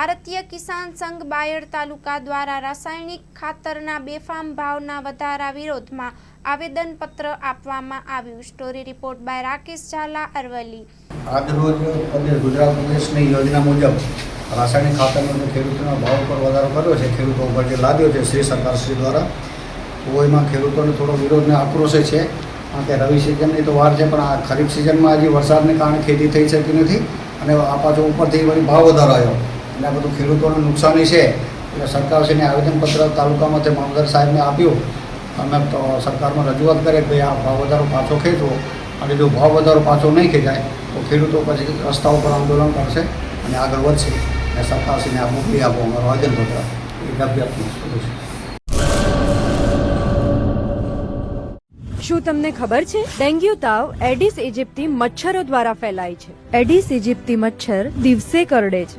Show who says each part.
Speaker 1: ભારતીય કિસાન સંઘ બાયડ તાલુકા દ્વારા રાસાયણિક ખાતરના બેફામ ભાવના વધારા વિરોધમાં આવેદનપત્ર આપવામાં આવ્યું. Story report by Rakesh Zala Aravalli.
Speaker 2: આજરોજ ગુજરાત પ્રદેશની યોજના મુજબ રાસાયણિક ખાતરનો ખેડૂતોના ભાવ પર વધારો કર્યો છે, ખેડૂતો ઉપર જે લાદ્યો છે, શ્રી સરકાર શ્રી દ્વારા, તો એમાં ખેડૂતોને થોડો વિરોધને આક્રોશે છે. કારણ કે રવિ સિઝનની તો વાર છે, પણ આ ખરીફ સિઝનમાં હજી વરસાદને કારણે ખેતી થઈ શકી નથી અને આ પાછો ઉપરથી ભાવ વધારો આવ્યો. અને આ બધું ખેડૂતોને નુકસાની છે, એટલે સરકારશ્રીને આવેદનપત્ર તાલુકામાંથી મામલદાર સાહેબને આપ્યું. અમે સરકારમાં રજૂઆત કરે ભાઈ આ ભાવ વધારો પાછો ખેંચવો અને જો ભાવ વધારો પાછો નહીં ખેંચાય, તો ખેડૂતો પછી રસ્તા ઉપર આંદોલન કરશે અને આગળ વધશે. અને સરકારશ્રીને આ મોકલી આપો અમારો આવેદનપત્ર. એ ડબ્બી આપવું છે.
Speaker 3: શું તમને ખબર છે? ડેન્ગ્યુ તાવ એડિસ ઇજિપ્તી મચ્છરો દ્વારા ફેલાય છે. એડિસ ઇજિપ્તી મચ્છર દિવસે કરડે છે.